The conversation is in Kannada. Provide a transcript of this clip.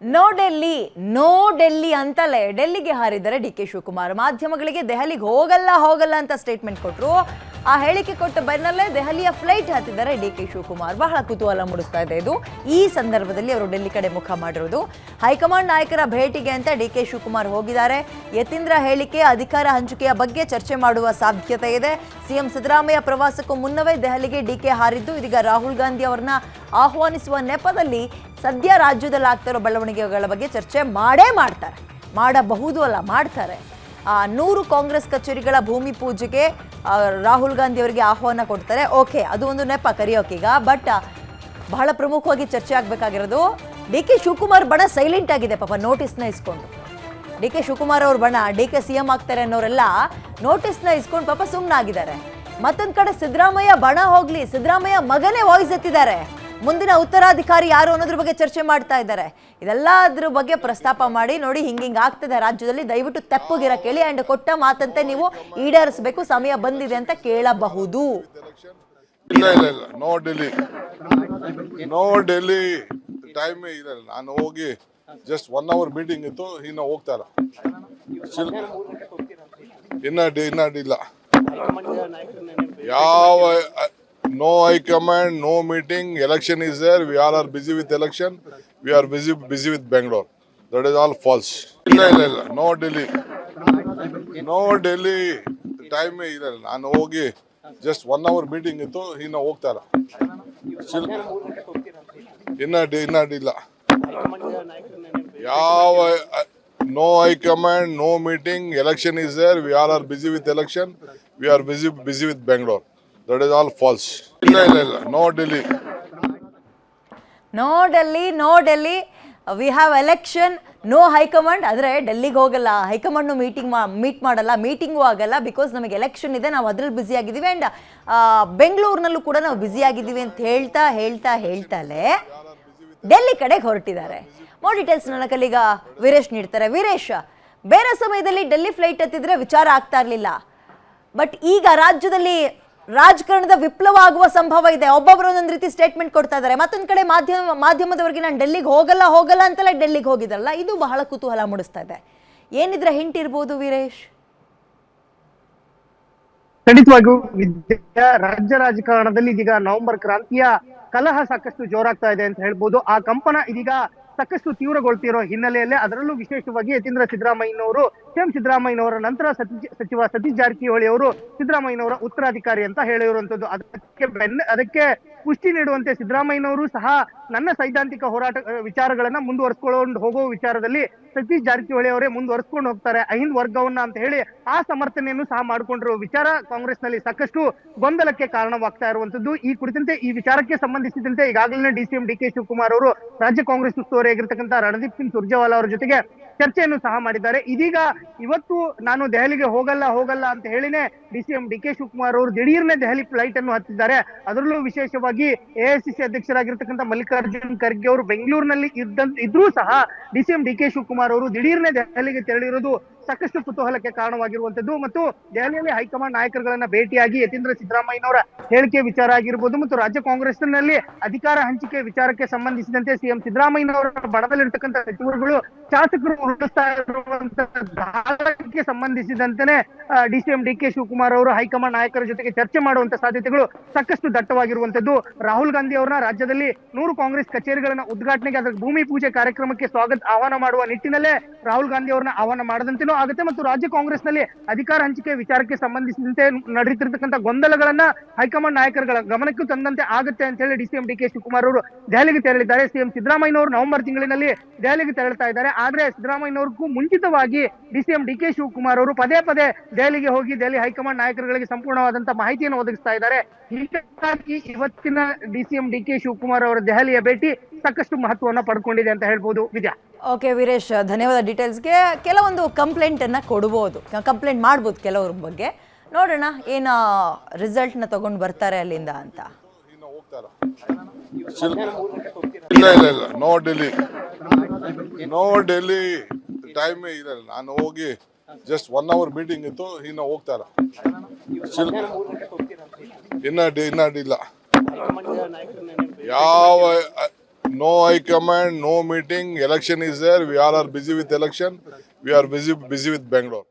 ನೋ ಡೆಲ್ಲಿ ನೋ ಡೆಲ್ಲಿ ಅಂತಲೇ ಡೆಲ್ಲಿಗೆ ಹಾರಿದ್ದಾರೆ ಡಿ ಕೆ ಶಿವಕುಮಾರ್. ಮಾಧ್ಯಮಗಳಿಗೆ ದೆಹಲಿಗೆ ಹೋಗಲ್ಲ ಹೋಗಲ್ಲ ಅಂತ ಸ್ಟೇಟ್ಮೆಂಟ್ ಕೊಟ್ಟರು ಆ ಹೇಳಿಕೆ ಕೊಟ್ಟ ಬೆನ್ನಲ್ಲೇ ದೆಹಲಿಯ ಫ್ಲೈಟ್ ಹತ್ತಿದ್ದಾರೆ ಡಿ ಕೆ ಶಿವಕುಮಾರ್ ಬಹಳ ಕುತೂಹಲ ಮೂಡಿಸ್ತಾ ಇದೆ. ಇದು ಈ ಸಂದರ್ಭದಲ್ಲಿ ಅವರು ಡೆಲ್ಲಿ ಕಡೆ ಮುಖ ಮಾಡಿರೋದು ಹೈಕಮಾಂಡ್ ನಾಯಕರ ಭೇಟಿಗೆ ಅಂತ ಡಿ ಕೆ ಶಿವಕುಮಾರ್ ಹೋಗಿದ್ದಾರೆ. ಯತೀಂದ್ರ ಹೇಳಿಕೆ ಅಧಿಕಾರ ಹಂಚಿಕೆಯ ಬಗ್ಗೆ ಚರ್ಚೆ ಮಾಡುವ ಸಾಧ್ಯತೆ ಇದೆ. ಸಿಎಂ ಸಿದ್ದರಾಮಯ್ಯ ಪ್ರವಾಸಕ್ಕೂ ಮುನ್ನವೇ ದೆಹಲಿಗೆ ಡಿಕೆ ಹಾರಿದ್ದು, ಇದೀಗ ರಾಹುಲ್ ಗಾಂಧಿ ಅವರನ್ನ ಆಹ್ವಾನಿಸುವ ನೆಪದಲ್ಲಿ ಸದ್ಯ ರಾಜ್ಯದಲ್ಲಿ ಆಗ್ತಿರೋ ಬೆಳವಣಿಗೆಗಳ ಬಗ್ಗೆ ಚರ್ಚೆ ಮಾಡೇ ಮಾಡ್ತಾರೆ. ಮಾಡಬಹುದು ಅಲ್ಲ, ಮಾಡ್ತಾರೆ. ನೂರು ಕಾಂಗ್ರೆಸ್ ಕಚೇರಿಗಳ ಭೂಮಿ ಪೂಜೆಗೆ ರಾಹುಲ್ ಗಾಂಧಿ ಅವರಿಗೆ ಆಹ್ವಾನ ಕೊಡ್ತಾರೆ. ಓಕೆ, ಅದು ಒಂದು ನೆಪ ಕರಿಯೋಕೀಗ ಬಟ್ ಬಹಳ ಪ್ರಮುಖವಾಗಿ ಚರ್ಚೆ ಆಗಬೇಕಾಗಿರೋದು, ಡಿ ಕೆ ಶಿವಕುಮಾರ್ ಬಣ ಸೈಲೆಂಟ್ ಆಗಿದೆ ಪಾಪ ನೋಟಿಸ್ನ ಇಸ್ಕೊಂಡು. ಡಿ ಕೆ ಶಿವಕುಮಾರ್ ಅವ್ರ ಬಣ, ಡಿ ಕೆ ಸಿ ಎಂ ಆಗ್ತಾರೆ ಅನ್ನೋರೆಲ್ಲ ನೋಟಿಸ್ನ ಇಸ್ಕೊಂಡು ಪಾಪ ಸುಮ್ಮನಾಗಿದ್ದಾರೆ ಮತ್ತೊಂದು ಕಡೆ ಸಿದ್ದರಾಮಯ್ಯ ಬಣ ಹೋಗ್ಲಿ, ಸಿದ್ದರಾಮಯ್ಯ ಮಗನೇ ವಾಯ್ಸ್ ಎತ್ತಿದ್ದಾರೆ. ಮುಂದಿನ ಉತ್ತರಾಧಿಕಾರಿ ಯಾರು ಅನ್ನೋದ್ರ ಬಗ್ಗೆ ಚರ್ಚೆ ಮಾಡ್ತಾ ಇದ್ದಾರೆ. ಇದೆಲ್ಲದ್ರ ಬಗ್ಗೆ ಪ್ರಸ್ತಾಪ ಮಾಡಿ, ನೋಡಿ ಹಿಂಗೆ ಹಿಂಗೆ ಆಗ್ತದೆ ರಾಜ್ಯದಲ್ಲಿ. ದಯವಿಟ್ಟು ತೆಪ್ಪಗಿರ ಕೇಳಿ ಅಂಡ್ ಕೊಟ್ಟ ಮಾತಂತೆ ನೀವು ಈಡೇರಿಸಬೇಕು. ಸಮಯ ಬಂದಿದೆ ಅಂತ ಕೇಳಬಹುದು. ಇಲ್ಲ ಇಲ್ಲ ಇಲ್ಲ. No Delhi no Delhi time ಇಲ್ಲ ನಾನು ಹೋಗಿ ಜಸ್ಟ್ ಒನ್ ಅವರ್ ಮೀಟಿಂಗ್ ಇತ್ತು. ಇನ್ನು ಹೋಗ್ತಾರ. ಇನ್ನ ಇನ್ನ ಇಲ್ಲ. ಯಾವ no high command no meeting election is there we all are busy with election we are busy busy with Bengaluru that is all false ಇಲ್ಲ ಇಲ್ಲ ಇಲ್ಲ. No Delhi no Delhi time ಇಲ್ಲ ನಾನು ಹೋಗಿ ಜಸ್ಟ್ ಒನ್ ಅವರ್ ಮೀಟಿಂಗ್ ಇತ್ತು. ಇನ್ನು ಹೋಗ್ತಾ ಇಲ್ಲ ಶಿಲ್- ಇನ್ನ ಇಲ್ಲ. ಯಾವ no high command no meeting election is there we all are busy with election we are busy busy with Bengaluru that is all false ಇಲ್ಲ ಇಲ್ಲ ಇಲ್ಲ. No Delhi no Delhi no Delhi we have election no high command ಆದರೆ ಡೆಲ್ಲಿಗೆ ಹೋಗಲ್ಲ. ಹೈಕಮಾಂಡ್ನು ಮೀಟಿಂಗ್ ಮಾ ಮೀಟ್ ಮಾಡಲ್ಲ. ಮೀಟಿಂಗೂ ಆಗಲ್ಲ ಬಿಕಾಸ್ ನಮಗೆ ಎಲೆಕ್ಷನ್ ಇದೆ. ನಾವು ಅದ್ರಲ್ಲಿ ಬ್ಯುಸಿ ಆಗಿದ್ದೀವಿ. ಆ್ಯಂಡ್ ಬೆಂಗಳೂರಿನಲ್ಲೂ ಕೂಡ ನಾವು ಬ್ಯುಸಿ ಆಗಿದ್ದೀವಿ ಅಂತ ಹೇಳ್ತಾ ಹೇಳ್ತಾ, ಹೇಳ್ತಾಲೆ ಡೆಲ್ಲಿ ಕಡೆಗೆ ಹೊರಟಿದ್ದಾರೆ. ಮೋರ್ ಡೀಟೇಲ್ಸ್ ನನ್ನ ಕಲೀಗ ವೀರೇಶ್ ನೀಡ್ತಾರೆ. ವೀರೇಶ್, ಬೇರೆ ಸಮಯದಲ್ಲಿ ಡೆಲ್ಲಿ ಫ್ಲೈಟ್ ಹತ್ತಿದ್ರೆ ವಿಚಾರ ಆಗ್ತಾ ಇರಲಿಲ್ಲ. ಬಟ್ ಈಗ ರಾಜ್ಯದಲ್ಲಿ ರಾಜಕಾರಣದ ವಿಪ್ಲವ ಆಗುವ ಸಂಭವ ಇದೆ. ಒಬ್ಬೊಬ್ಬರು ಒಂದೊಂದು ರೀತಿ ಸ್ಟೇಟ್ಮೆಂಟ್ ಕೊಡ್ತಾ ಇದ್ದಾರೆ. ಮತ್ತೊಂದ್ ಕಡೆ ಮಾಧ್ಯಮ, ಮಾಧ್ಯಮದವರಿಗೆ ನಾನು ಡೆಲ್ಲಿಗೆ ಹೋಗಲ್ಲ ಹೋಗಲ್ಲ ಅಂತಲೇ ಡೆಲ್ಲಿಗೆ ಹೋಗಿದ್ರಲ್ಲ ಇದು ಬಹಳ ಕುತೂಹಲ ಮೂಡಿಸ್ತಾ ಇದೆ. ಏನಿದ್ರೆ ಹಿಂಟ್ ಇರ್ಬೋದು ವೀರೇಶ್? ಖಂಡಿತವಾಗಿಯೂ ರಾಜ್ಯ ರಾಜಕಾರಣದಲ್ಲಿ ಇದೀಗ ನವೆಂಬರ್ ಕ್ರಾಂತಿಯ ಕಲಹ ಸಾಕಷ್ಟು ಜೋರಾಗ್ತಾ ಇದೆ ಅಂತ ಹೇಳ್ಬೋದು. ಆ ಕಂಪನ ಇದೀಗ ಸಾಕಷ್ಟು ತೀವ್ರಗೊಳ್ತಿರೋ ಹಿನ್ನೆಲೆಯಲ್ಲಿ ಅದರಲ್ಲೂ ವಿಶೇಷವಾಗಿ ಯತೀಂದ್ರ ಸಿದ್ದರಾಮಯ್ಯನವರು ಸಿಎಂ ಸಿದ್ದರಾಮಯ್ಯನವರ ನಂತರ ಸಚಿವ ಸತೀಶ್ ಜಾರಕಿಹೊಳಿ ಅವರು ಸಿದ್ದರಾಮಯ್ಯನವರ ಉತ್ತರಾಧಿಕಾರಿ ಅಂತ ಹೇಳಿರುವಂತದ್ದು ಅದಕ್ಕೆ ಬೆನ್ನ ಅದಕ್ಕೆ ಪುಷ್ಟಿ ನೀಡುವಂತೆ ಸಿದ್ದರಾಮಯ್ಯನವರು ಸಹ ನನ್ನ ಸೈದ್ಧಾಂತಿಕ ಹೋರಾಟ ವಿಚಾರಗಳನ್ನ ಮುಂದುವರ್ಸ್ಕೊಳ್ಳೊಂಡು ಹೋಗುವ ವಿಚಾರದಲ್ಲಿ ಸತೀಶ್ ಜಾರಕಿಹೊಳಿ ಅವರೇ ಮುಂದುವರ್ಸ್ಕೊಂಡು ಹೋಗ್ತಾರೆ. ಅಹಿಂದ್ ವರ್ಗವನ್ನ ಅಂತ ಹೇಳಿ ಆ ಸಮರ್ಥನೆಯನ್ನು ಸಹ ಮಾಡಿಕೊಂಡಿರುವ ವಿಚಾರ ಕಾಂಗ್ರೆಸ್ನಲ್ಲಿ ಸಾಕಷ್ಟು ಗೊಂದಲಕ್ಕೆ ಕಾರಣವಾಗ್ತಾ ಇರುವಂತದ್ದು ಈ ಕುರಿತಂತೆ, ಈ ವಿಚಾರಕ್ಕೆ ಸಂಬಂಧಿಸಿದಂತೆ ಈಗಾಗಲೇ D CM D K Shivakumar ಅವರು ರಾಜ್ಯ ಕಾಂಗ್ರೆಸ್ ಉಸ್ತುವಾರಿಯಾಗಿರ್ತಕ್ಕಂಥ ರಣದೀಪ್ ಸಿಂಗ್ ಸುರ್ಜೇವಾಲಾ ಅವರ ಜೊತೆಗೆ ಚರ್ಚೆಯನ್ನು ಸಹ ಮಾಡಿದ್ದಾರೆ. ಇದೀಗ ಇವತ್ತು ನಾನು ದೆಹಲಿಗೆ ಹೋಗಲ್ಲ ಹೋಗಲ್ಲ ಅಂತ ಹೇಳಿನೇ D C M D K Shivakumar ಅವರು ದಿಢೀರ್ನೆ ದೆಹಲಿ ಫ್ಲೈಟ್ ಅನ್ನು ಹತ್ತಿದ್ದಾರೆ. ಅದರಲ್ಲೂ ವಿಶೇಷವಾಗಿ ಎಐಸಿಸಿ ಅಧ್ಯಕ್ಷರಾಗಿರ್ತಕ್ಕಂಥ ಮಲ್ಲಿಕಾರ್ಜುನ್ ಖರ್ಗೆ ಅವರು ಬೆಂಗಳೂರಿನಲ್ಲಿ ಇದ್ದಂತ ಇದ್ರೂ ಸಹ D C M D K Shivakumar ಅವರು ದಿಢೀರ್ನೆ ದೆಹಲಿಗೆ ತೆರಳಿರೋದು ಸಾಕಷ್ಟು ಕುತೂಹಲಕ್ಕೆ ಕಾರಣವಾಗಿರುವಂತದ್ದು ಮತ್ತು ದೆಹಲಿಯಲ್ಲಿ ಹೈಕಮಾಂಡ್ ನಾಯಕರುಗಳನ್ನ ಭೇಟಿಯಾಗಿ ಯತೀಂದ್ರ ಸಿದ್ದರಾಮಯ್ಯನವರ ಹೇಳಿಕೆ ವಿಚಾರ ಆಗಿರ್ಬೋದು ಮತ್ತು ರಾಜ್ಯ ಕಾಂಗ್ರೆಸ್ನಲ್ಲಿ ಅಧಿಕಾರ ಹಂಚಿಕೆ ವಿಚಾರಕ್ಕೆ ಸಂಬಂಧಿಸಿದಂತೆ ಸಿಎಂ ಸಿದ್ದರಾಮಯ್ಯನವರ ಬಣದಲ್ಲಿರ್ತಕ್ಕಂಥ ಸಚಿವರುಗಳು ಶಾಸಕರು ಹೊರಡಿಸ್ತಾ ಸಂಬಂಧಿಸಿದಂತೆ D C M, D K Shivakumar ಅವರು ಹೈಕಮಾಂಡ್ ನಾಯಕರ ಜೊತೆಗೆ ಚರ್ಚೆ ಮಾಡುವಂತ ಸಾಧ್ಯತೆಗಳು ಸಾಕಷ್ಟು ದಟ್ಟವಾಗಿರುವಂತದ್ದು. ರಾಹುಲ್ ಗಾಂಧಿ ಅವರನ್ನ ರಾಜ್ಯದಲ್ಲಿ ನೂರು ಕಾಂಗ್ರೆಸ್ ಕಚೇರಿಗಳನ್ನ ಉದ್ಘಾಟನೆಗೆ ಅದರ ಭೂಮಿ ಪೂಜೆ ಕಾರ್ಯಕ್ರಮಕ್ಕೆ ಸ್ವಾಗತ, ಆಹ್ವಾನ ಮಾಡುವ ನಿಟ್ಟಿನಲ್ಲೇ ರಾಹುಲ್ ಗಾಂಧಿ ಅವರನ್ನ ಆಹ್ವಾನ ಮಾಡದಂತೆಯೂ ಆಗುತ್ತೆ. ಮತ್ತು ರಾಜ್ಯ ಕಾಂಗ್ರೆಸ್ನಲ್ಲಿ ಅಧಿಕಾರ ಹಂಚಿಕೆ ವಿಚಾರಕ್ಕೆ ಸಂಬಂಧಿಸಿದಂತೆ ನಡೆಯುತ್ತಿರ್ತಕ್ಕಂಥ ಗೊಂದಲಗಳನ್ನ ಹೈಕಮಾಂಡ್ ನಾಯಕರುಗಳ ಗಮನಕ್ಕೂ ತಂದಂತೆ ಆಗುತ್ತೆ ಅಂತ ಹೇಳಿ D C M, D K Shivakumar ಅವರು ದೆಹಲಿಗೆ ತೆರಳಿದ್ದಾರೆ. ಸಿಎಂ ಸಿದ್ದರಾಮಯ್ಯನವರು ನವೆಂಬರ್ ತಿಂಗಳಿನಲ್ಲಿ ದೆಹಲಿಗೆ ತೆರಳುತ್ತಾ ಇದ್ದಾರೆ. ಆದ್ರೆ ಸಿದ್ದರಾಮಯ್ಯನವ್ರಿಗೂ ಮುಂಚಿತವಾಗಿ D C M, D K Shivakumar ಅವರು ಪದೇ ಪದೇ ದೆಹಲಿಗೆ ಹೋಗಿ ದೆಹಲಿ ಹೈಕಮಾಂಡ್ ನಾಯಕರುಗಳಿಗೆ ಸಂಪೂರ್ಣವಾದಂತಹ ಮಾಹಿತಿಯನ್ನು ಒದಗಿಸ್ತಾ ಇದ್ದಾರೆ. ಹೀಗಾಗಿ ಇವತ್ತಿನ D C M D K Shivakumar ಅವರ ದೆಹಲಿಯ ಭೇಟಿ ಸಾಕಷ್ಟು ಮಹತ್ವವನ್ನು ಪಡ್ಕೊಂಡಿದೆ ಅಂತ ಹೇಳ್ಬೋದು ವಿದ್ಯಾ. ಓಕೆ ವೀರೇಶ್ ಧನ್ಯವಾದ ಡೀಟೇಲ್ಸ್ಗೆ ಕೆಲವೊಂದು ಕಂಪ್ಲೇಂಟ್ ಅನ್ನ ಕೊಡಬಹುದು ಕಂಪ್ಲೇಂಟ್ ಮಾಡ್ಬೋದು ಕೆಲವ್ರ ಬಗ್ಗೆ. ನೋಡೋಣ ಏನ ರಿಸಲ್ಟ್ನ ತಗೊಂಡು ಬರ್ತಾರೆ ಅಲ್ಲಿಂದ ಅಂತ. ಇಲ್ಲ ಇಲ್ಲ ಇಲ್ಲ. No Delhi no Delhi time ಇಲ್ಲ ನಾನು ಹೋಗಿ ಜಸ್ಟ್ ಒನ್ ಅವರ್ ಮೀಟಿಂಗ್ ಇತ್ತು, ಇನ್ನು ಹೋಗ್ತಾ ಇಲ್ಲ. ಇನ್ನ ಇನ್ನ ಇಲ್ಲ. ಯಾವ no command no meeting election is there we are are busy with election we are busy busy with Bengaluru